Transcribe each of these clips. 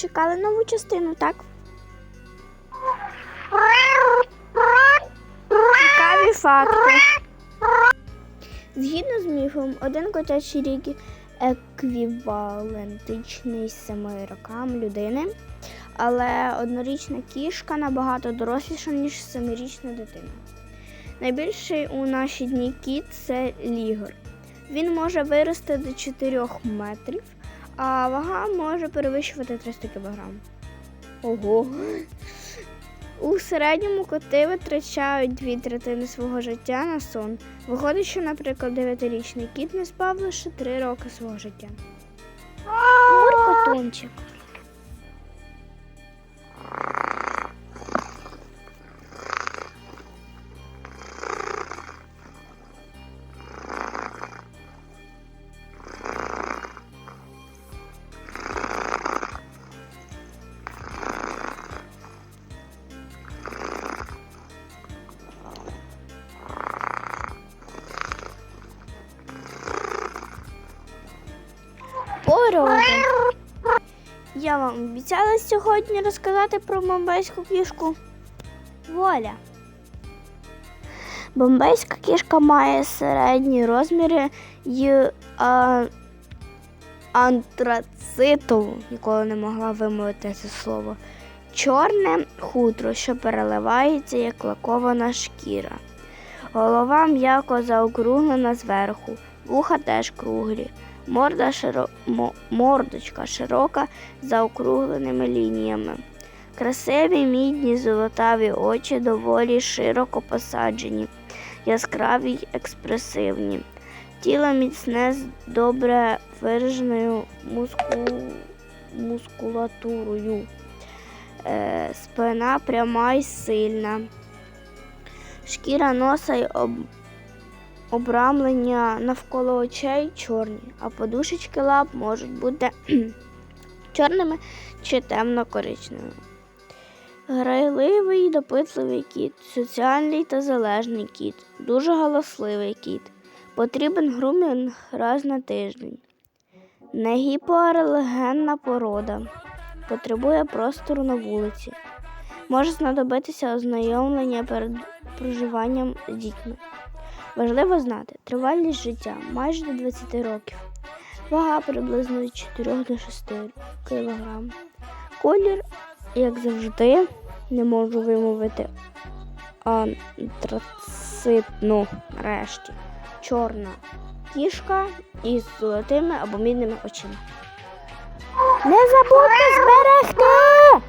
чекали нову частину, так? Цікаві факти. Згідно з міфом, один котячий рік еквівалентичний семи рокам людини, але однорічна кішка набагато доросліша, ніж семирічна дитина. Найбільший у наші дні кіт це лігор. Він може вирости до 4 метрів, а вага може перевищувати 300 кг. Ого. У середньому коти витрачають дві третини свого життя на сон. Виходить, що, наприклад, 9-річний кіт не спав лише 3 роки свого життя. Муркотунчик. Породи. Я вам обіцяла сьогодні розказати про бомбейську кішку. Воля. Бомбейська кішка має середні розміри і а, антрацитову, ніколи не могла вимовити це слово. Чорне хутро, що переливається як лакована шкіра. Голова м'яко заокруглена зверху, вуха теж круглі. Морда широ... мордочка широка з заокругленими лініями. Красиві мідні золотаві очі доволі широко посаджені, яскраві й експресивні. Тіло міцне з добре вираженою муску... мускулатурою. Е, спина пряма й сильна. Шкіра носа й об... обрамлення навколо очей чорні, а подушечки лап можуть бути чорними чи темно-коричневими. Грайливий допитливий кіт, соціальний та залежний кіт, дуже галасливий кіт. Потрібен грумінг раз на тиждень. Не гіпоалергенна порода. Потребує простору на вулиці. Може знадобитися ознайомлення перед проживанням з дітьми. Важливо знати, тривалість життя майже до 20 років. Вага приблизно від 4 до 6 кг. Колір, як завжди, не можу вимовити антрацитну нарешті. Чорна кішка із золотими або мідними очима. Не забудьте зберегти!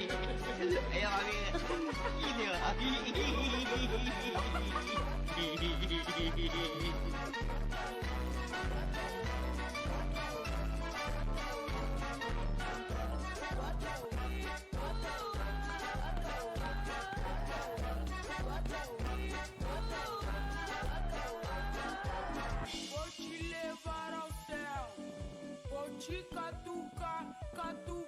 哎呀妈逼，一定啊！Vou te levar ao céu, vou te catucar, catucar.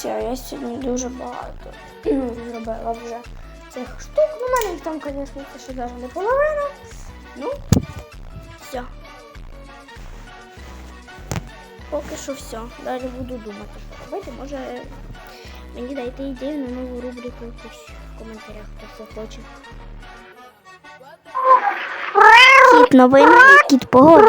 Все, я сьогодні дуже багато ну, зробила вже цих штук. Ну, в мене їх там, звісно, ще навіть не половина. Ну, все. Поки що все. Далі буду думати, що робити. Може мені дайте ідею на нову рубрику якусь в коментарях, хто це хоче. Кіт новини і кіт погоди.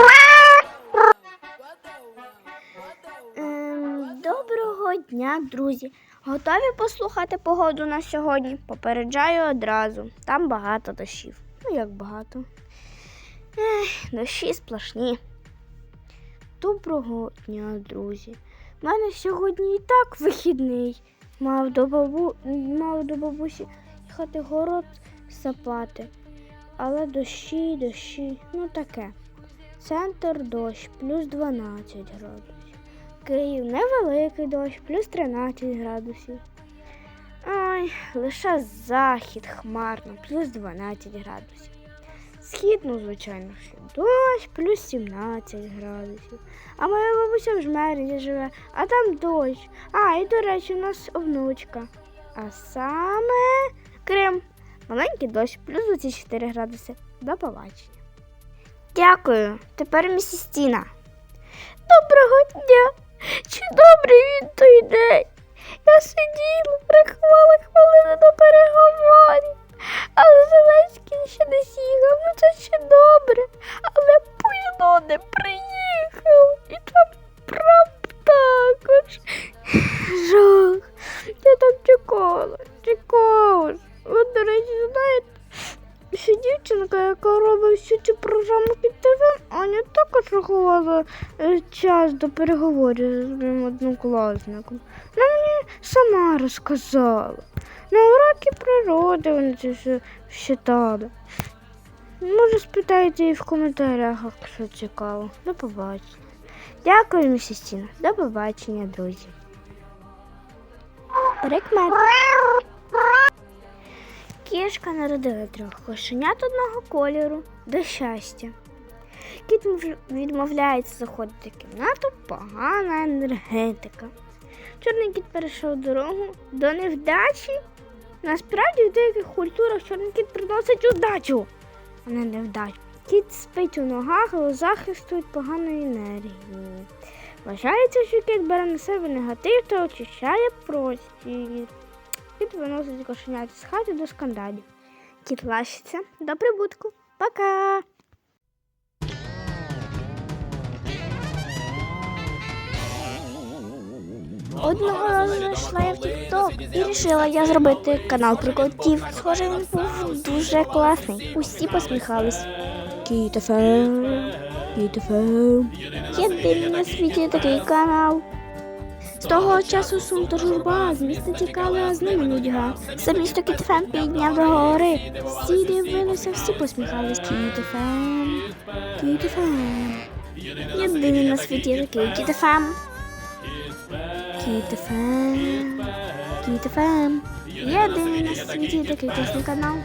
Дня, друзі. Готові послухати погоду на сьогодні? Попереджаю одразу. Там багато дощів. Ну як багато. Ех, дощі сплошні. Доброго дня, друзі. У мене сьогодні і так вихідний. Мав до, бабу... Мав до бабусі їхати город сапати. Але дощі, дощі, ну таке. Центр дощ, плюс 12 градусів. Київ невеликий дощ, плюс 13 градусів. Ой, лише захід хмарно, плюс 12 градусів. Схід, ну, звичайно, що дощ, плюс 17 градусів. А моя бабуся в жмерні живе, а там дощ. А, і до речі, у нас внучка. А саме Крим. Маленький дощ, плюс 24 градуси. До побачення. Дякую. Тепер місіс Тіна. Доброго дня. Чи добрий він той день? Я сиділа, рахувала хвилини до переговорів, але Зеленський ще не з'їхав, ну це ще добре. Але Пуйло не приїхав. І там Трамп також. Жах. Я так чекала, чекала. От, до речі, знаєте, ще дівчинка, яка робить всю цю програму під ТВ, Аня також рахувала е, час до переговорів з моїм однокласником. Вона мені сама розказала. На уроки природи вони це все читали. Може, спитайте її в коментарях, якщо цікаво. До побачення. Дякую, місіс. До побачення, друзі. Прикмет. Кішка народила трьох кошенят одного кольору до щастя. Кіт відмовляється заходити в кімнату, погана енергетика. Чорний кіт перейшов дорогу до невдачі. Насправді в деяких культурах чорний кіт приносить удачу, а не невдачу. Кіт спить у ногах, але захисту від поганої енергії. Вважається, що кіт бере на себе негатив та очищає простір. Кіт виносить кошенят з хати до скандалів. Кіт лащиться до прибутку. Пока! Одного разу зайшла я в TikTok і вирішила я зробити канал про котів. Схоже, він був дуже класний. Усі посміхались. Кітофем, кітофем. Єдиний на світі такий канал. З того часу сум та журба, з міста тікали, а з ними нудьга. Все місто Кітфем підняв до гори. Всі дивилися, всі посміхались. Кітфем, Кітфем. Єдиний на світі такий Кітфем. Кітфем, Кітфем. Єдиний на світі такий класний канал.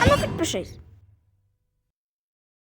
А ну підпишись.